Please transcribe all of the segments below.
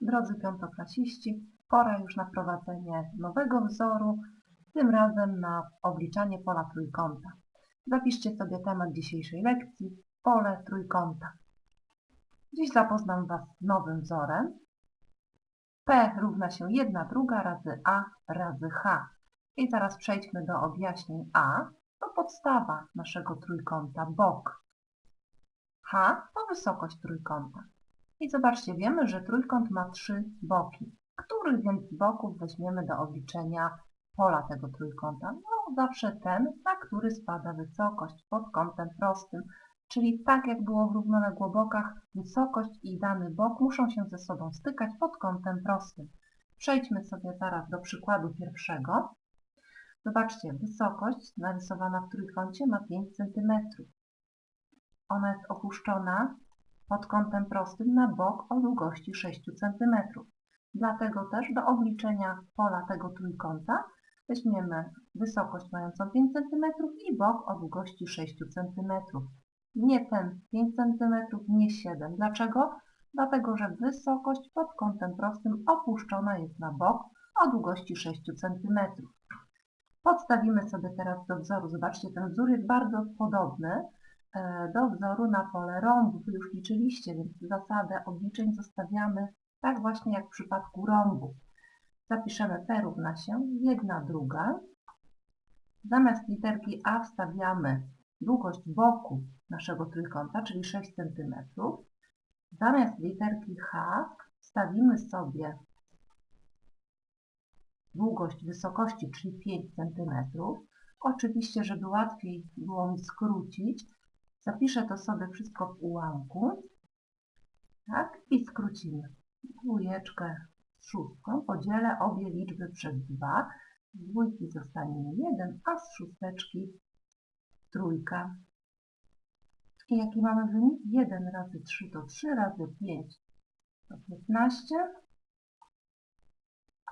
Drodzy piątoklasiści, pora już na wprowadzenie nowego wzoru, tym razem na obliczanie pola trójkąta. Zapiszcie sobie temat dzisiejszej lekcji – pole trójkąta. Dziś zapoznam Was z nowym wzorem. P równa się 1 druga razy A razy H. I zaraz przejdźmy do objaśnień A. To podstawa naszego trójkąta, bok. H to wysokość trójkąta. I zobaczcie, wiemy, że trójkąt ma trzy boki. Których więc z boków weźmiemy do obliczenia pola tego trójkąta? No zawsze ten, na który spada wysokość pod kątem prostym. Czyli tak jak było w równoległobokach, wysokość i dany bok muszą się ze sobą stykać pod kątem prostym. Przejdźmy sobie zaraz do przykładu pierwszego. Zobaczcie, wysokość narysowana w trójkącie ma 5 cm. Ona jest opuszczona pod kątem prostym na bok o długości 6 cm. Dlatego też do obliczenia pola tego trójkąta weźmiemy wysokość mającą 5 cm i bok o długości 6 cm. Nie ten 5 cm, nie 7. Dlaczego? Dlatego, że wysokość pod kątem prostym opuszczona jest na bok o długości 6 cm. Podstawimy sobie teraz do wzoru. Zobaczcie, ten wzór jest bardzo podobny do wzoru na pole rąbu. Wy już liczyliście, więc zasadę obliczeń zostawiamy tak właśnie jak w przypadku rąbu. Zapiszemy P równa się 1 druga. Zamiast literki A wstawiamy długość boku naszego trójkąta, czyli 6 cm. Zamiast literki H wstawimy sobie długość wysokości, czyli 5 cm. Oczywiście, żeby łatwiej było mi skrócić, zapiszę to sobie wszystko w ułamku. Tak, i skrócimy. Dwójeczkę z szóstką podzielę obie liczby przez 2. Z dwójki zostanie mi 1, a z szósteczki trójka. I jaki mamy wynik? 1 razy 3 to 3 razy 5 to 15.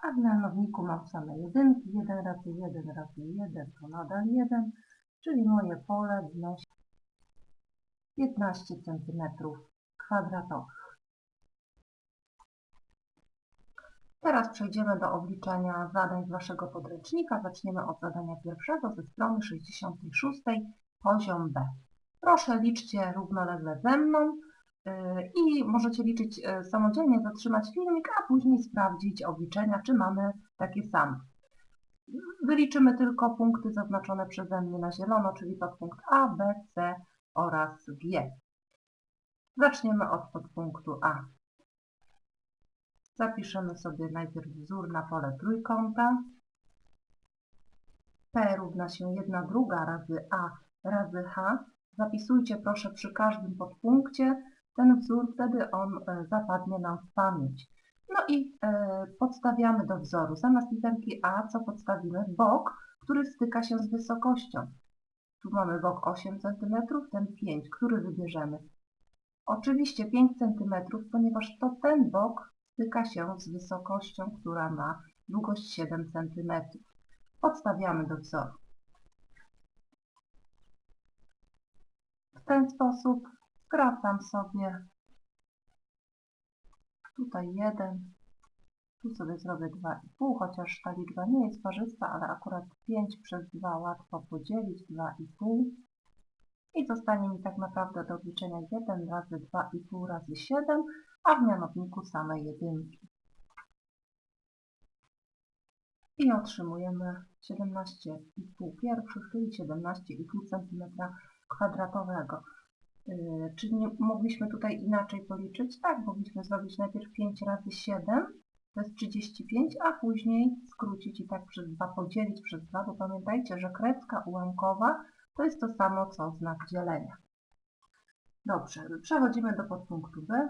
A w mianowniku mam same jedynki. 1 razy 1 razy 1 to nadal 1, czyli moje pole wynosi 15 cm kwadratowych. Teraz przejdziemy do obliczenia zadań z Waszego podręcznika. Zaczniemy od zadania pierwszego ze strony 66, poziom B. Proszę liczcie równolegle ze mną yy, i możecie liczyć yy, samodzielnie, zatrzymać filmik, a później sprawdzić obliczenia, czy mamy takie same. Wyliczymy tylko punkty zaznaczone przeze mnie na zielono, czyli podpunkt A, B, C oraz G. Zaczniemy od podpunktu A. Zapiszemy sobie najpierw wzór na pole trójkąta. P równa się 1 druga razy A razy H. Zapisujcie proszę przy każdym podpunkcie ten wzór, wtedy on e, zapadnie nam w pamięć. No i e, podstawiamy do wzoru. Zamiast literki A co podstawimy? Bok, który styka się z wysokością. Tu mamy bok 8 cm, ten 5, który wybierzemy. Oczywiście 5 cm, ponieważ to ten bok styka się z wysokością, która ma długość 7 cm. Podstawiamy do wzoru. W ten sposób skracam sobie tutaj 1, tu sobie zrobię 2,5, chociaż ta liczba nie jest parzysta, ale akurat 5 przez 2 łatwo podzielić, 2,5. I zostanie mi tak naprawdę do obliczenia 1 razy 2,5 razy 7, a w mianowniku same jedynki. I otrzymujemy 17,5 pierwszych, czyli 17,5 cm kwadratowego. Yy, czy nie mogliśmy tutaj inaczej policzyć? Tak, mogliśmy zrobić najpierw 5 razy 7, to jest 35, a później skrócić i tak przez 2 podzielić przez 2, bo pamiętajcie, że kredka ułamkowa to jest to samo co znak dzielenia. Dobrze, przechodzimy do podpunktu B.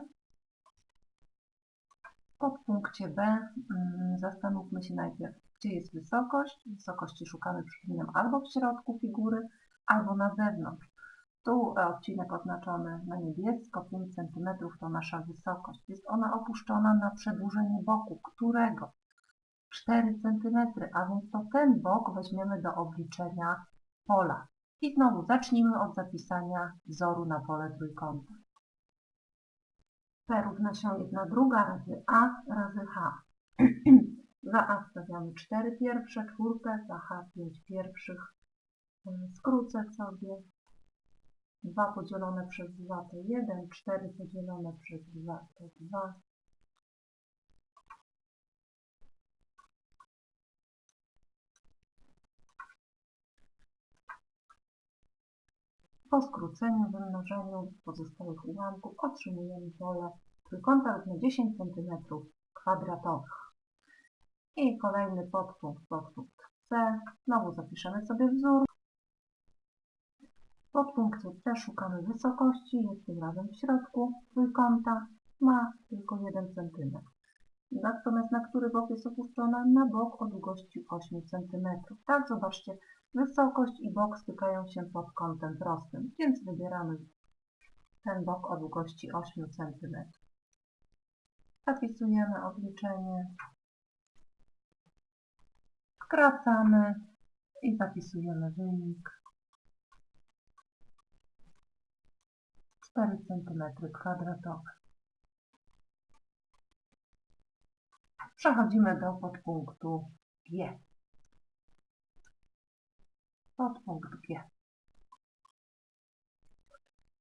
W podpunkcie B mm, zastanówmy się najpierw, gdzie jest wysokość. Wysokości szukamy, przypominam, albo w środku figury, albo na zewnątrz. Tu odcinek oznaczony na niebiesko, 5 cm to nasza wysokość. Jest ona opuszczona na przedłużenie boku, którego 4 cm, a więc to ten bok weźmiemy do obliczenia pola. I znowu zacznijmy od zapisania wzoru na pole trójkąta. P równa się 1 druga razy A razy H. za A stawiamy 4 pierwsze, czwórkę, za H 5 pierwszych. Y, Skrócę sobie. 2 podzielone przez 2 to 1, 4 podzielone przez 2 to 2. Po skróceniu, wymnożeniu pozostałych ułamków otrzymujemy pole trójkąta równe 10 cm kwadratowych. I kolejny podpunkt, podpunkt C. Znowu zapiszemy sobie wzór. W podpunkcie C szukamy wysokości, jest tym razem w środku trójkąta, ma tylko 1 cm. Natomiast na który bok jest opuszczona? Na bok o długości 8 cm. Tak, zobaczcie, wysokość i bok stykają się pod kątem prostym, więc wybieramy ten bok o długości 8 cm. Zapisujemy obliczenie, skracamy i zapisujemy wynik. 4 cm kwadratowe. Przechodzimy do podpunktu G. Podpunkt G.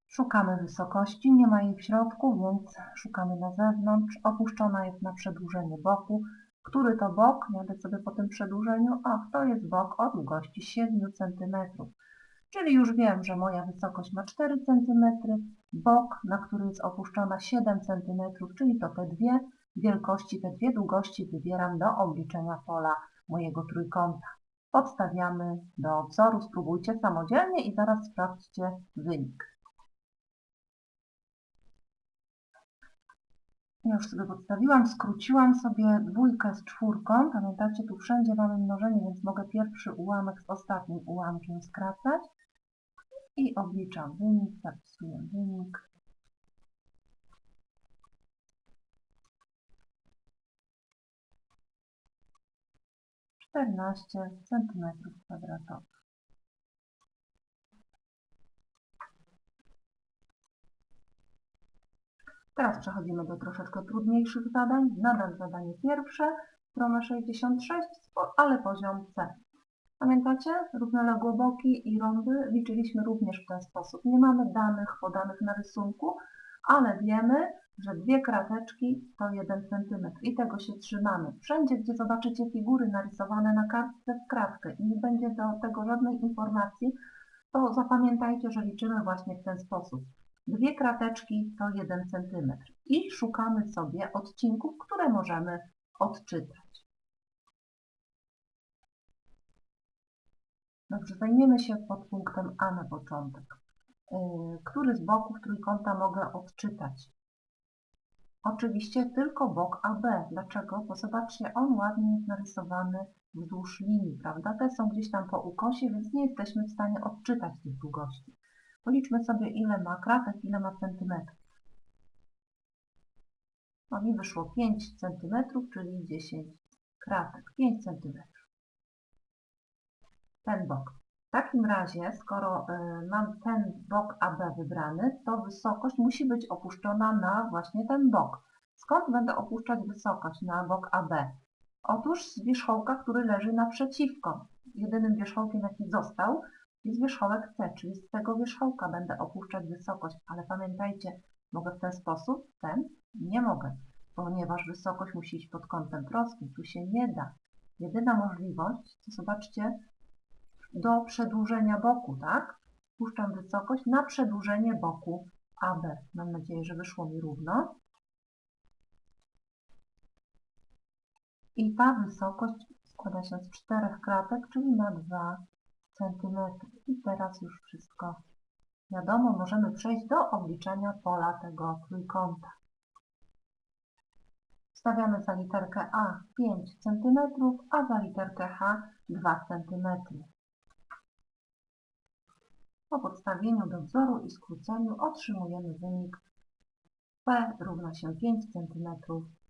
Szukamy wysokości, nie ma jej w środku, więc szukamy na zewnątrz. Opuszczona jest na przedłużenie boku. Który to bok? Jadę sobie po tym przedłużeniu. Ach, to jest bok o długości 7 cm. Czyli już wiem, że moja wysokość ma 4 cm, bok, na który jest opuszczona 7 cm, czyli to te dwie wielkości, te dwie długości wybieram do obliczenia pola mojego trójkąta. Podstawiamy do wzoru, spróbujcie samodzielnie i zaraz sprawdźcie wynik. Ja już sobie podstawiłam, skróciłam sobie dwójkę z czwórką. Pamiętacie, tu wszędzie mamy mnożenie, więc mogę pierwszy ułamek z ostatnim ułamkiem skracać. I obliczam wynik, zapisuję wynik. Czternaście centymetrów kwadratowych. Teraz przechodzimy do troszeczkę trudniejszych zadań. Nadal zadanie pierwsze, strona 66, ale poziom C. Pamiętacie? Równoległe boki i rąby liczyliśmy również w ten sposób. Nie mamy danych podanych na rysunku, ale wiemy, że dwie krateczki to 1 cm i tego się trzymamy. Wszędzie, gdzie zobaczycie figury narysowane na kartce w kratkę i nie będzie do tego żadnej informacji, to zapamiętajcie, że liczymy właśnie w ten sposób. Dwie krateczki to 1 cm i szukamy sobie odcinków, które możemy odczytać. Dobrze, zajmiemy się podpunktem A na początek. Yy, Który z boków trójkąta mogę odczytać? Oczywiście tylko bok AB. Dlaczego? Bo zobaczcie, on ładnie jest narysowany wzdłuż linii, prawda? Te są gdzieś tam po ukosie, więc nie jesteśmy w stanie odczytać tych długości. Policzmy sobie, ile ma kratek, ile ma centymetrów. No mi wyszło 5 centymetrów, czyli 10 kratek. 5 centymetrów. Ten bok. W takim razie, skoro y, mam ten bok AB wybrany, to wysokość musi być opuszczona na właśnie ten bok. Skąd będę opuszczać wysokość na bok AB? Otóż z wierzchołka, który leży naprzeciwko. Jedynym wierzchołkiem, jaki został, jest wierzchołek C, czyli z tego wierzchołka będę opuszczać wysokość, ale pamiętajcie, mogę w ten sposób, ten nie mogę, ponieważ wysokość musi iść pod kątem prostym, tu się nie da. Jedyna możliwość, to zobaczcie, do przedłużenia boku, tak? Puszczam wysokość na przedłużenie boku AB. Mam nadzieję, że wyszło mi równo. I ta wysokość składa się z czterech kratek, czyli na 2 cm. I teraz już wszystko wiadomo. Możemy przejść do obliczenia pola tego trójkąta. Stawiamy za literkę A 5 cm, a za literkę H 2 cm. Po podstawieniu do wzoru i skróceniu otrzymujemy wynik P równa się 5 cm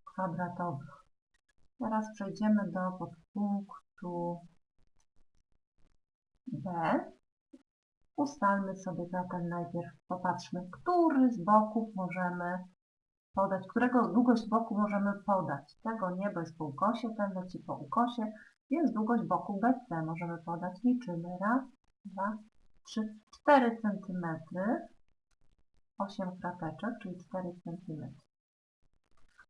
kwadratowych. Teraz przejdziemy do podpunktu B. Ustalmy sobie zatem najpierw, popatrzmy, który z boków możemy podać, którego długość boku możemy podać. Tego nie, bo jest po ukosie, ten leci po ukosie, więc długość boku BC możemy podać. Liczymy. Raz, dwa, trzy, cztery centymetry. 8 krateczek, czyli 4 cm.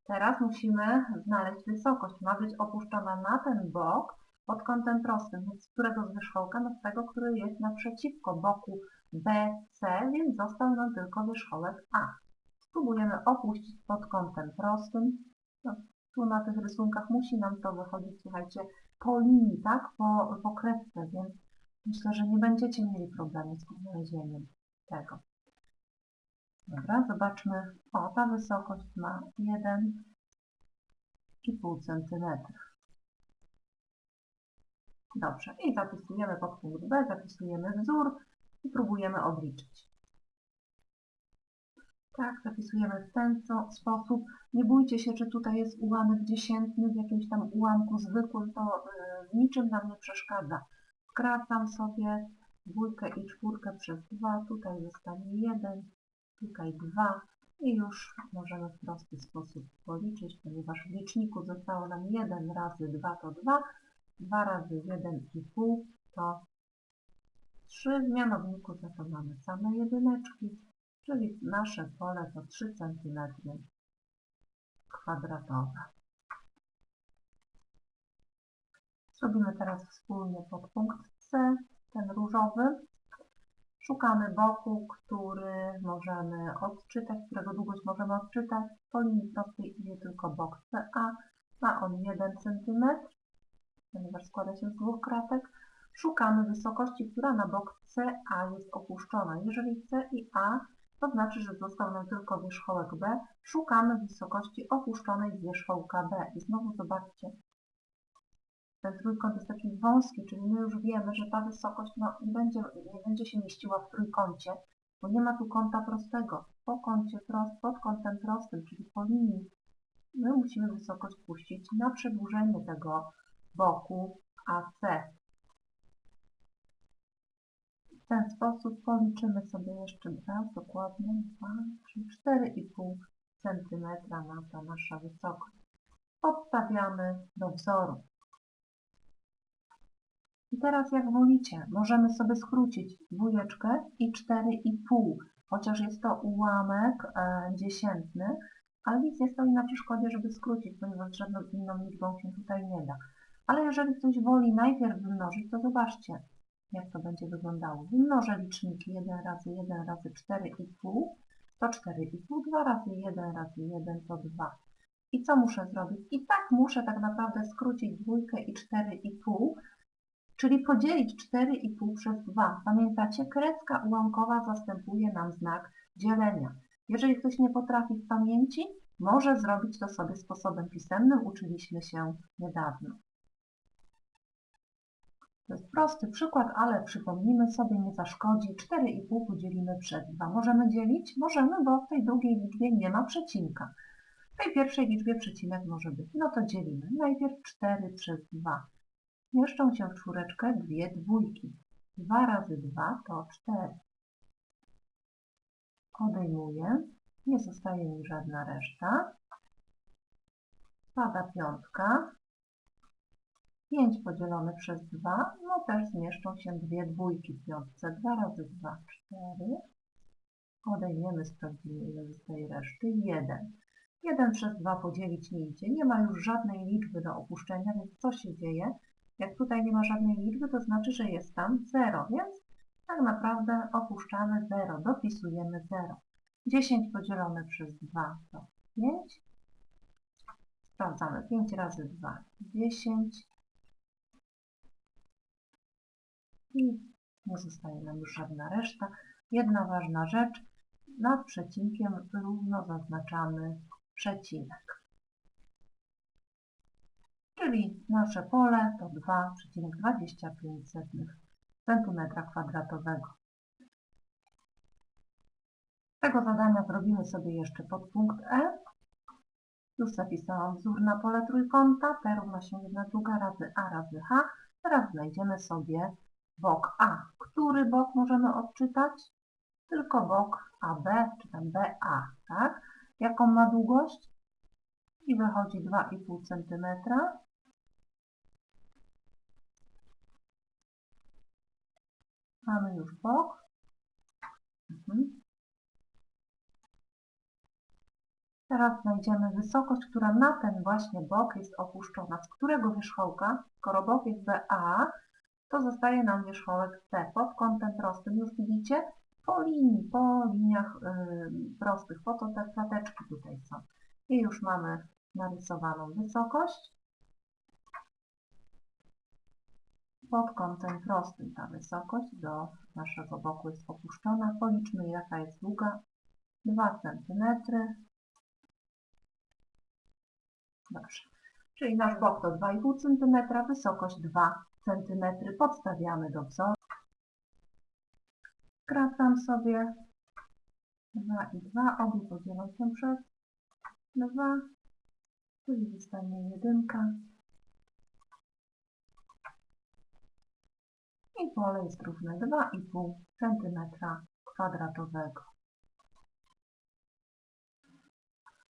Teraz musimy znaleźć wysokość. Ma być opuszczona na ten bok pod kątem prostym. Więc z którego z wierzchołka? No z tego, który jest naprzeciwko boku BC, więc został nam tylko wierzchołek A. Spróbujemy opuścić pod kątem prostym. No, tu na tych rysunkach musi nam to wychodzić, słuchajcie, po linii, tak? Po, po kresce, więc myślę, że nie będziecie mieli problemu z znalezieniem tego. Dobra, zobaczmy. O, ta wysokość ma 1,5 cm. Dobrze, i zapisujemy pod punkt B, zapisujemy wzór i próbujemy obliczyć. Tak, zapisujemy w ten sposób. Nie bójcie się, czy tutaj jest ułamek dziesiętny w jakimś tam ułamku zwykłym, to w niczym nam nie przeszkadza. Skracam sobie dwójkę i czwórkę przez dwa, tutaj zostanie jeden, tutaj 2 i już możemy w prosty sposób policzyć, ponieważ w liczniku zostało nam 1 razy 2 to 2, 2 razy 1,5 to 3, w mianowniku za to mamy same jedyneczki, czyli nasze pole to 3 cm kwadratowe. Zrobimy teraz wspólnie podpunkt C, ten różowy. Szukamy boku, który możemy odczytać, którego długość możemy odczytać. Po linii prostej idzie tylko bok CA. Ma on 1 cm, ponieważ składa się z dwóch kratek. Szukamy wysokości, która na bok CA jest opuszczona. Jeżeli C i A, to znaczy, że został nam tylko wierzchołek B. Szukamy wysokości opuszczonej wierzchołka B. I znowu zobaczcie, ten trójkąt jest taki wąski, czyli my już wiemy, że ta wysokość no, nie, będzie, nie będzie się mieściła w trójkącie, bo nie ma tu kąta prostego. Po kącie prost, pod kątem prostym, czyli po linii, my musimy wysokość puścić na przedłużenie tego boku AC. W ten sposób policzymy sobie jeszcze raz dokładnie 2, 3, 4,5 cm na ta nasza wysokość. Podstawiamy do wzoru. I teraz jak wolicie, możemy sobie skrócić dwójeczkę i 4,5, chociaż jest to ułamek e, dziesiętny, ale nic nie stoi na przeszkodzie, żeby skrócić, ponieważ żadną inną liczbą się tutaj nie da. Ale jeżeli ktoś woli najpierw wymnożyć, to zobaczcie, jak to będzie wyglądało. Wymnożę liczniki 1 razy 1 razy 4,5, to 4,5, 2 razy 1 razy 1 to 2. I co muszę zrobić? I tak muszę tak naprawdę skrócić dwójkę i 4,5, czyli podzielić 4,5 przez 2. Pamiętacie, kreska ułamkowa zastępuje nam znak dzielenia. Jeżeli ktoś nie potrafi w pamięci, może zrobić to sobie sposobem pisemnym, uczyliśmy się niedawno. To jest prosty przykład, ale przypomnijmy sobie, nie zaszkodzi. 4,5 podzielimy przez 2. Możemy dzielić? Możemy, bo w tej drugiej liczbie nie ma przecinka. W tej pierwszej liczbie przecinek może być. No to dzielimy. Najpierw 4 przez 2. Mieszczą się w czwóreczkę dwie dwójki. 2 razy 2 to 4. Odejmuję. Nie zostaje mi żadna reszta. Spada piątka. 5 podzielone przez 2, no też zmieszczą się dwie dwójki w piątce. 2 razy 2, 4. Odejmiemy, sprawdzimy ile zostaje reszty. 1. 1 przez 2 podzielić nie idzie. Nie ma już żadnej liczby do opuszczenia, więc co się dzieje? Jak tutaj nie ma żadnej liczby, to znaczy, że jest tam 0, więc tak naprawdę opuszczamy 0, dopisujemy 0. 10 podzielone przez 2 to 5. Sprawdzamy 5 razy 2, 10. I nie zostaje nam już żadna reszta. Jedna ważna rzecz, nad przecinkiem równo zaznaczamy przecinek. Czyli nasze pole to 2,25 cm2. Z tego zadania zrobimy sobie jeszcze podpunkt E. Już zapisałam wzór na pole trójkąta. P równa się 1 druga razy A razy H. Teraz znajdziemy sobie bok A. Który bok możemy odczytać? Tylko bok AB, czy tam BA, tak? jaką ma długość i wychodzi 2,5 cm. Mamy już bok. Mhm. Teraz znajdziemy wysokość, która na ten właśnie bok jest opuszczona. Z którego wierzchołka, skoro bok jest BA, to zostaje nam wierzchołek C pod kątem prostym. Już widzicie? Po linii, po liniach y, prostych, po to te klateczki tutaj są. I już mamy narysowaną wysokość. Pod kątem prostym ta wysokość do naszego boku jest opuszczona. Policzmy jaka jest długa. 2 cm. Dobrze. Czyli nasz bok to 2,5 cm, wysokość 2 cm. Podstawiamy do wzoru. Skracam sobie 2 i 2, obie podzielą się przez 2, czyli zostanie jedynka. I pole jest równe 2,5 cm kwadratowego.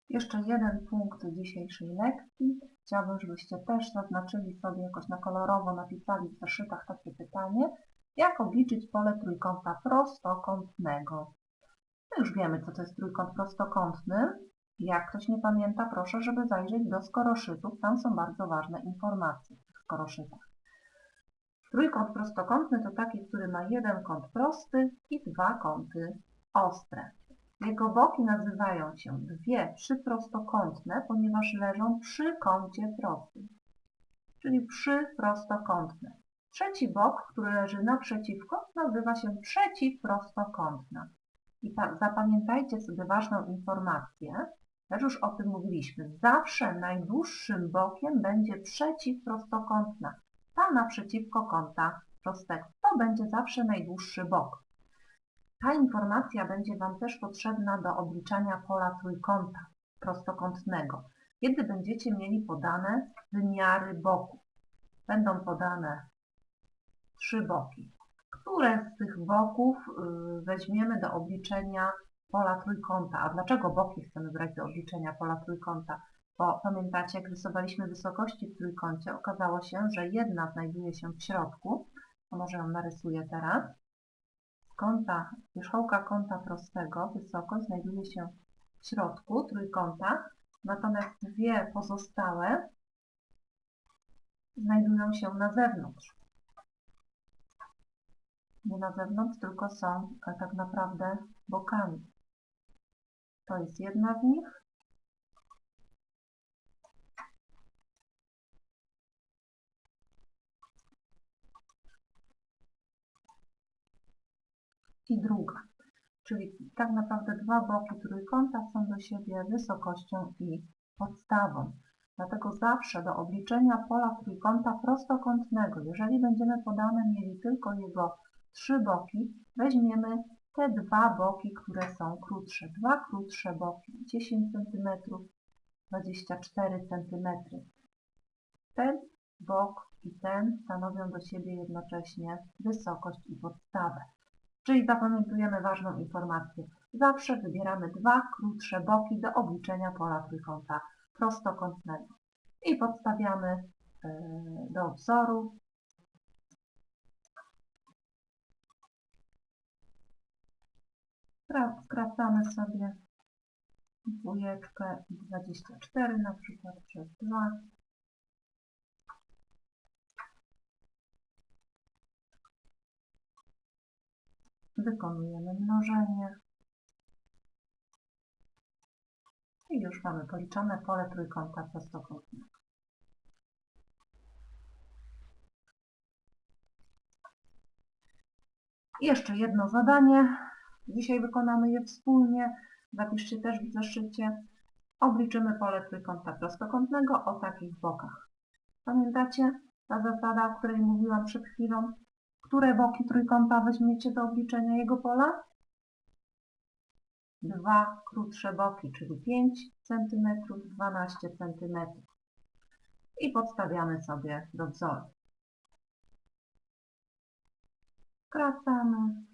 Jeszcze jeden punkt dzisiejszej lekcji. Chciałabym, żebyście też zaznaczyli sobie jakoś na kolorowo, napisali w zeszytach takie pytanie, jak obliczyć pole trójkąta prostokątnego. My już wiemy, co to jest trójkąt prostokątny. Jak ktoś nie pamięta, proszę, żeby zajrzeć do skoroszytów. Tam są bardzo ważne informacje w skoroszytach. Trójkąt prostokątny to taki, który ma jeden kąt prosty i dwa kąty ostre. Jego boki nazywają się dwie przyprostokątne, ponieważ leżą przy kącie prostym, czyli przyprostokątne. Trzeci bok, który leży naprzeciwko, nazywa się przeciwprostokątna. I zapamiętajcie sobie ważną informację, też już o tym mówiliśmy. Zawsze najdłuższym bokiem będzie przeciwprostokątna, ta naprzeciwko kąta prostego. To będzie zawsze najdłuższy bok. Ta informacja będzie Wam też potrzebna do obliczania pola trójkąta prostokątnego, kiedy będziecie mieli podane wymiary boków. Będą podane trzy boki. Które z tych boków y, weźmiemy do obliczenia pola trójkąta? A dlaczego boki chcemy brać do obliczenia pola trójkąta? Bo pamiętacie, jak rysowaliśmy wysokości w trójkącie, okazało się, że jedna znajduje się w środku, może ją narysuję teraz. Z kąta, wierzchołka kąta prostego wysokość znajduje się w środku trójkąta, natomiast dwie pozostałe znajdują się na zewnątrz. Nie na zewnątrz, tylko są tak naprawdę bokami. To jest jedna z nich. I druga. Czyli tak naprawdę dwa boki trójkąta są do siebie wysokością i podstawą. Dlatego zawsze do obliczenia pola trójkąta prostokątnego, jeżeli będziemy podane mieli tylko jego trzy boki, weźmiemy te dwa boki, które są krótsze. Dwa krótsze boki, 10 cm, 24 cm. Ten bok i ten stanowią do siebie jednocześnie wysokość i podstawę. Czyli zapamiętujemy ważną informację. Zawsze wybieramy dwa krótsze boki do obliczenia pola trójkąta prostokątnego. I podstawiamy e, do wzoru. Skracamy sobie dwójeczkę 24 na przykład przez 2. Wykonujemy mnożenie. I już mamy policzone pole trójkąta prostokątnego. Jeszcze jedno zadanie. Dzisiaj wykonamy je wspólnie. Zapiszcie też w zeszycie. Obliczymy pole trójkąta prostokątnego o takich bokach. Pamiętacie ta zasada, o której mówiłam przed chwilą? Które boki trójkąta weźmiecie do obliczenia jego pola? Dwa krótsze boki, czyli 5 cm, 12 cm. I podstawiamy sobie do wzoru. Skracamy.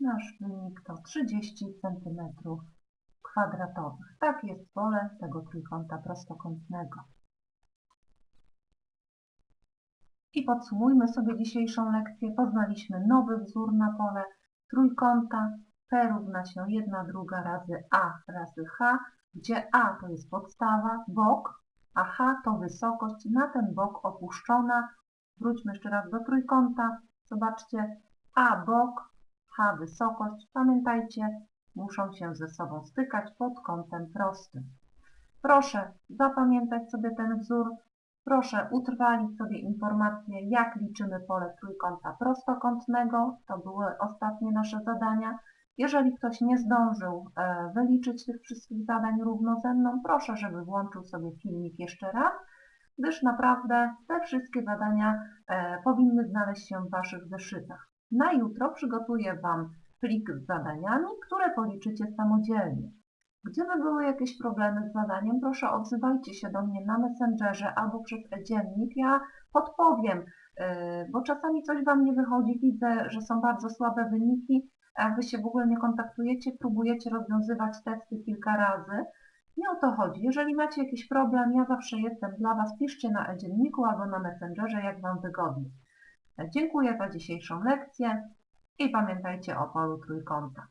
Nasz wynik to 30 cm kwadratowych. Tak jest pole tego trójkąta prostokątnego. I podsumujmy sobie dzisiejszą lekcję. Poznaliśmy nowy wzór na pole trójkąta. P równa się 1 druga razy A razy H, gdzie A to jest podstawa, bok, a H to wysokość na ten bok opuszczona. Wróćmy jeszcze raz do trójkąta. Zobaczcie, A bok, H wysokość. Pamiętajcie, muszą się ze sobą stykać pod kątem prostym. Proszę zapamiętać sobie ten wzór. Proszę utrwalić sobie informację, jak liczymy pole trójkąta prostokątnego. To były ostatnie nasze zadania. Jeżeli ktoś nie zdążył e, wyliczyć tych wszystkich zadań równo ze mną, proszę, żeby włączył sobie filmik jeszcze raz, gdyż naprawdę te wszystkie zadania e, powinny znaleźć się w Waszych zeszytach. Na jutro przygotuję Wam plik z zadaniami, które policzycie samodzielnie. Gdyby były jakieś problemy z zadaniem, proszę odzywajcie się do mnie na Messengerze albo przez e-dziennik. Ja podpowiem, e, bo czasami coś Wam nie wychodzi. Widzę, że są bardzo słabe wyniki, a Wy się w ogóle nie kontaktujecie, próbujecie rozwiązywać testy kilka razy. Nie o to chodzi. Jeżeli macie jakiś problem, ja zawsze jestem dla Was. Piszcie na e-dzienniku albo na Messengerze, jak Wam wygodnie. Dziękuję za dzisiejszą lekcję i pamiętajcie o polu trójkąta.